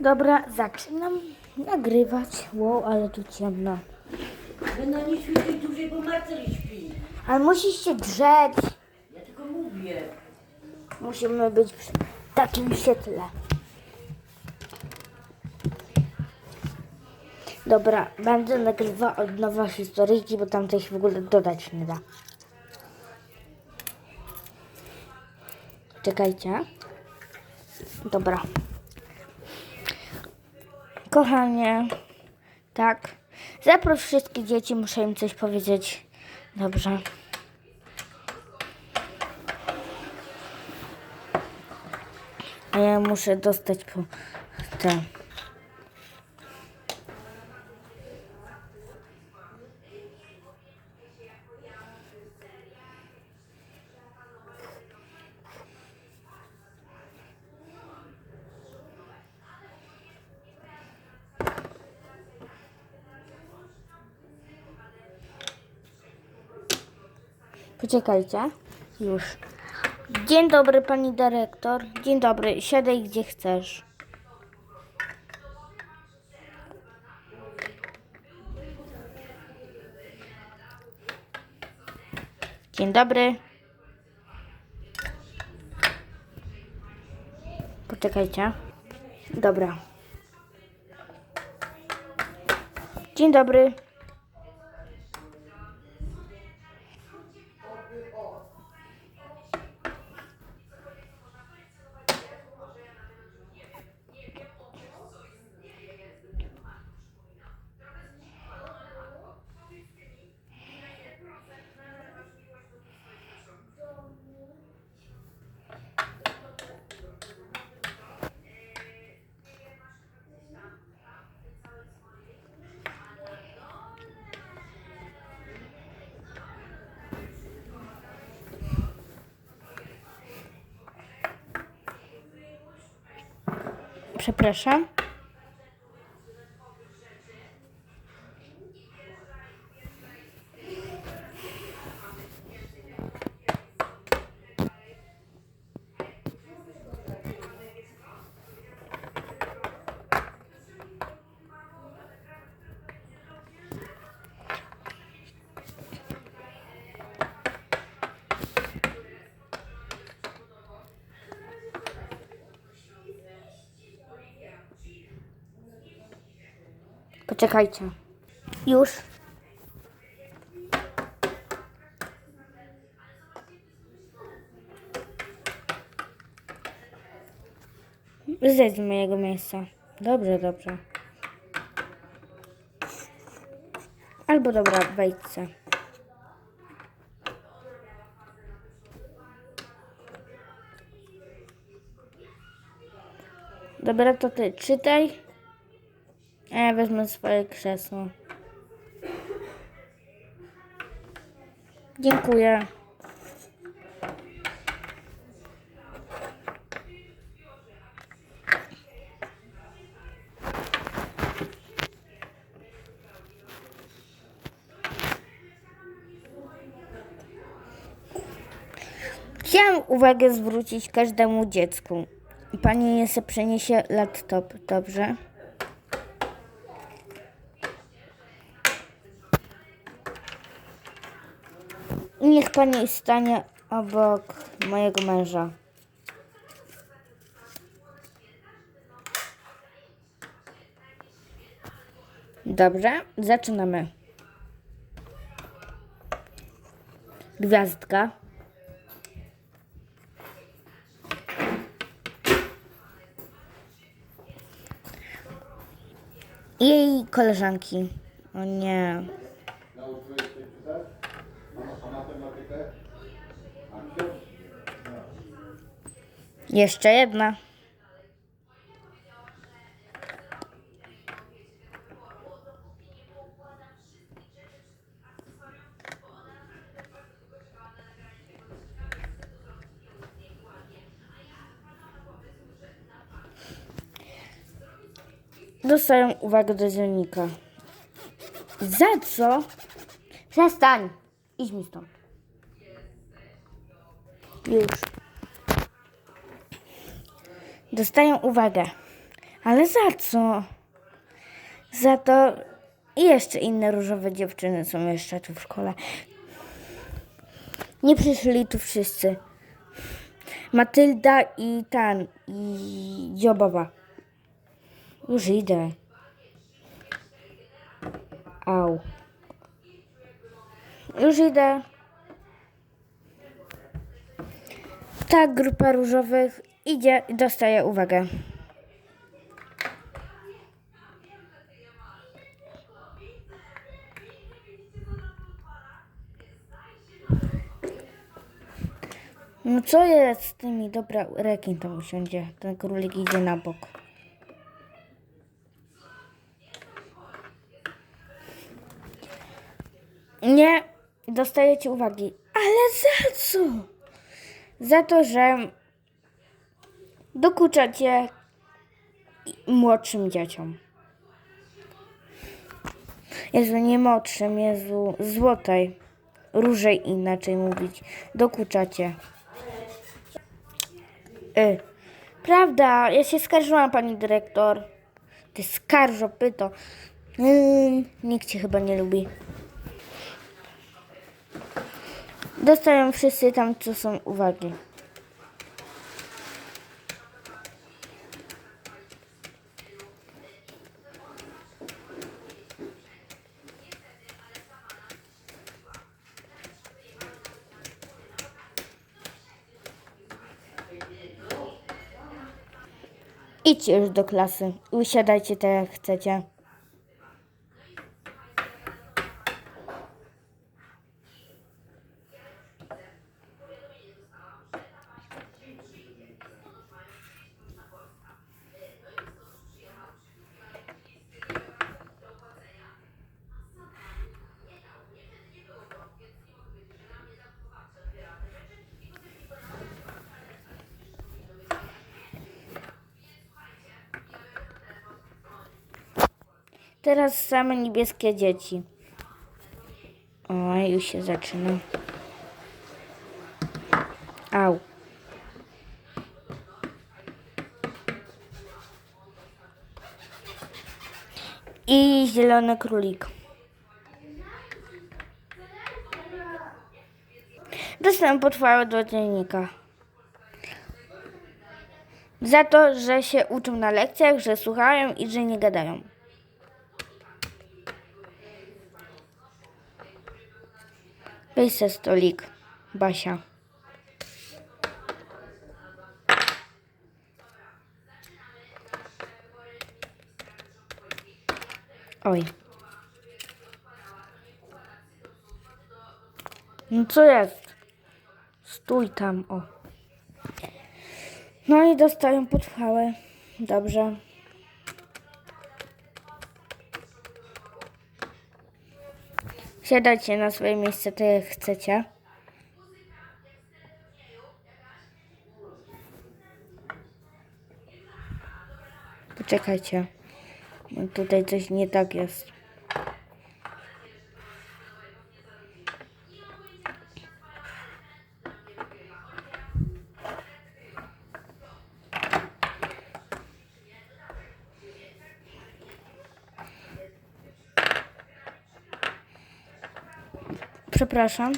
Dobra, zaczynam nagrywać. Wow, ale tu ciemno. No nie śpicie dłużej, bo Marcel śpi. Ale musisz się drzeć. Ja tylko mówię. Musimy być przy takim świetle. Dobra, będę nagrywał od nowa historyjki, bo tam coś w ogóle dodać nie da. Czekajcie. Dobra. Kochanie, tak. Zaproś wszystkie dzieci, muszę im coś powiedzieć. Dobrze. A ja muszę dostać po te. Poczekajcie. Już. Dzień dobry, pani dyrektor. Dzień dobry. Siadaj gdzie chcesz. Dzień dobry. Poczekajcie. Dobra. Dzień dobry. Przepraszam. Poczekajcie. Już. Zejdź z mojego miejsca. Dobrze, dobrze. Albo dobra, wejdźcie. Dobra, to ty czytaj. Ja wezmę swoje krzesło. Dziękuję. Chciałam uwagę zwrócić każdemu dziecku. Pani nie se przeniesie laptop, dobrze? Niech pani stanie obok mojego męża. Dobrze, zaczynamy. Gwiazdka. Jej koleżanki. O nie. Nauczyłeś się czytać? A matematykę? A książki? Jeszcze jedna. Dostają uwagę do dziennika. Za co? Przestań! Idź mi stąd. Już. Dostają uwagę. Ale za co? Za to i jeszcze inne różowe dziewczyny są jeszcze tu w szkole. Nie przyszli tu wszyscy. Matylda i tan, i Dziobowa. Już idę. Au. Już idę. Ta grupa różowych idzie i dostaje uwagę. No co jest z tymi? Dobra, rekin tam usiądzie. Ten królik idzie na bok. Nie dostajecie uwagi. Ale za co? Za to, że dokuczacie młodszym dzieciom. Jezu, nie młodszym, Jezu, złotej. Różej inaczej mówić. Dokuczacie. Y. Prawda, ja się skarżyłam, pani dyrektor. Ty skarżo, pyto. Mm, nikt cię chyba nie lubi. Dostają wszyscy tam, co są uwagi. Idźcie już do klasy. Usiadajcie tak jak chcecie. Teraz same niebieskie dzieci. O, już się zaczyna. Au. I zielony królik. Dostałem pochwałę do dziennika. Za to, że się uczą na lekcjach, że słuchają i że nie gadają. Weź se stolik, Basia. Oj. No co jest? Stój tam, o. No i dostają podchwałę. Dobrze. Siadajcie na swoje miejsce, tak jak chcecie. Poczekajcie. Tutaj coś nie tak jest. Przepraszam.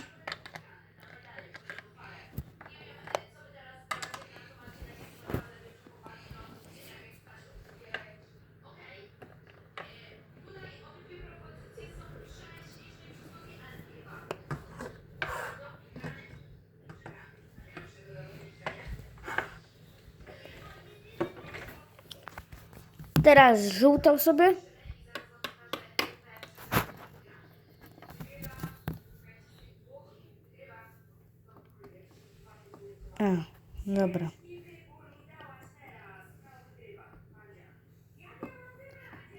Teraz żółtą sobie. A, dobra.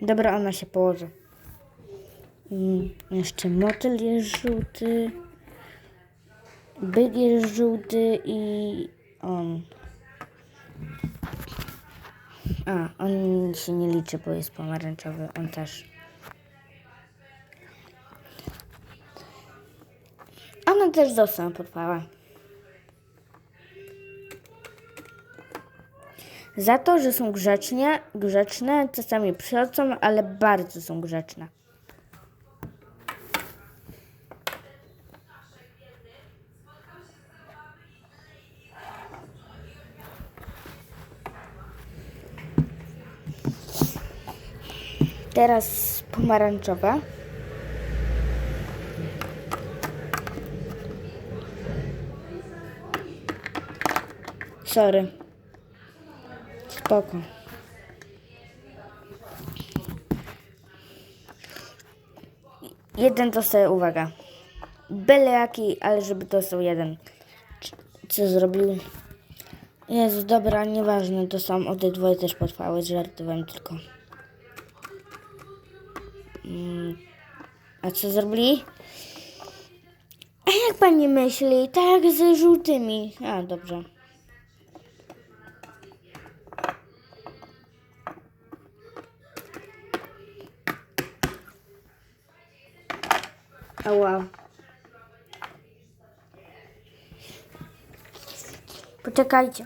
Dobra, ona się położy. Mm, jeszcze motyl jest żółty. Byk jest żółty i on. A, on się nie liczy, bo jest pomarańczowy. On też. Ona też została podpała. Za to, że są grzecznie, grzeczne, czasami przychodzą, ale bardzo są grzeczne. Teraz pomarańczowe. Sorry. Spoko. Jeden dostaje, uwaga. Byle jaki, ale żeby dostał jeden. Co zrobił? Jezu, dobra, nieważne, to są obydwoje też potrwały, żartowałem tylko. Mm, A co zrobili? A jak pani myśli? Tak, ze żółtymi. A, dobrze. Ała. Poczekajcie.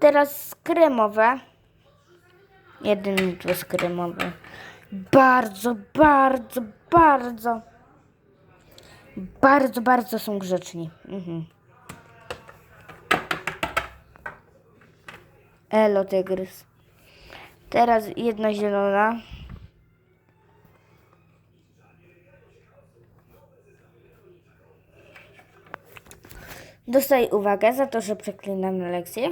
Teraz kremowe. Jeden to jest kremowy. Bardzo, bardzo, bardzo. Bardzo, bardzo są grzeczni. Mhm. Elo tygrys. Teraz jedna zielona. Dostaję uwagę za to, że przeklinam na lekcję.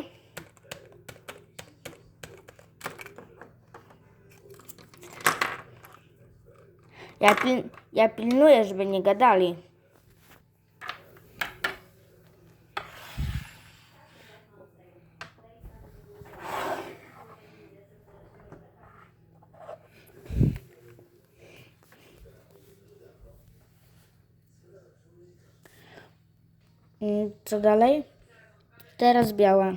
Ja, pil, ja pilnuję, żeby nie gadali. Mm, Co dalej? Teraz biała.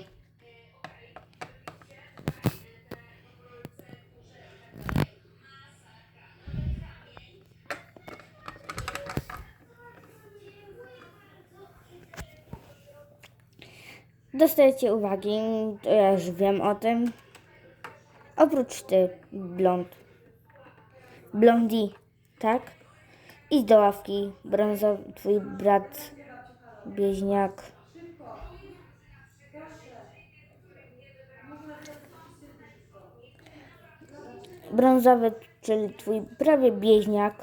Dostajecie uwagi, ja już wiem o tym. Oprócz ty, blond. Blondi, tak? Idź do ławki, brązowy, twój brat, bieźniak. Brązowy, czyli twój prawie bieźniak,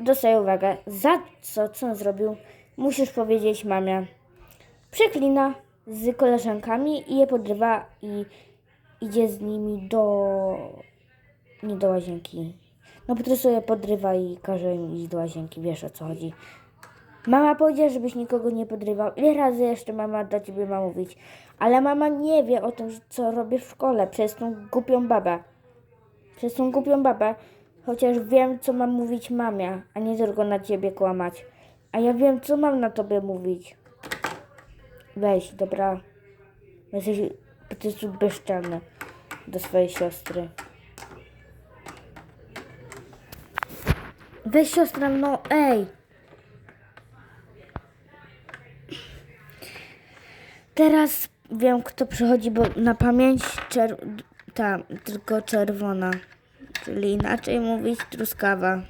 dostaje uwagę. Za co, co on zrobił? Musisz powiedzieć mamie przeklina z koleżankami i je podrywa i idzie z nimi do... nie do łazienki. No po prostu je podrywa i każe im iść do łazienki, wiesz o co chodzi. Mama powiedziała, żebyś nikogo nie podrywał. Ile razy jeszcze mama do ciebie ma mówić? Ale mama nie wie o tym, co robię w szkole przez tą głupią babę. Przez tą głupią babę. Chociaż wiem, co mam mówić mamie, a nie tylko na ciebie kłamać. A ja wiem, co mam na tobie mówić. Weź, dobra. Jesteś po prostu bezczelny do swojej siostry. Weź siostra, no ej. Teraz wiem, kto przychodzi, bo na pamięć ta, tylko czerwona. Czyli inaczej mówić truskawa.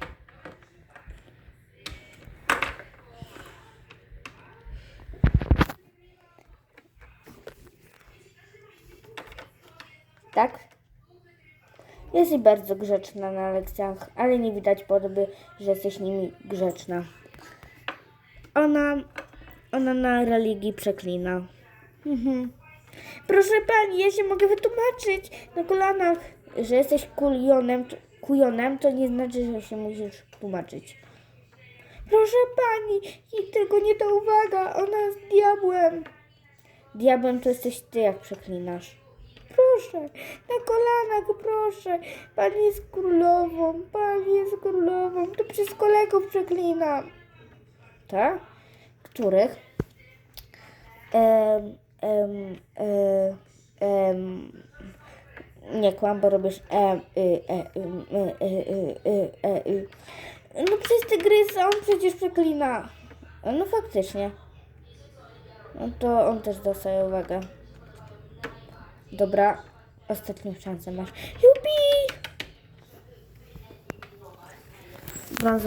Tak? Jesteś bardzo grzeczna na lekcjach, ale nie widać podoby, że jesteś nimi grzeczna. Ona, ona na religii przeklina. Mhm. Proszę pani, ja się mogę wytłumaczyć na kolanach, że jesteś kulionem, kujonem, to nie znaczy, że się musisz tłumaczyć. Proszę pani, i tylko nie ta uwaga, ona jest diabłem. Diabłem to jesteś ty, jak przeklinasz. Proszę, na kolanach, proszę. Pani jest królową, pani jest królową. To przez kolegów przeklinam. Tak? Których? Em, em, e, em, nie kłam, bo robisz em, y, e, y, y, y, y, e, y. No przez tygrysa on przecież przeklina. No faktycznie. No to on też dostaje uwagę. Dobra, ostatnią szansę masz. Jupi! Brązowy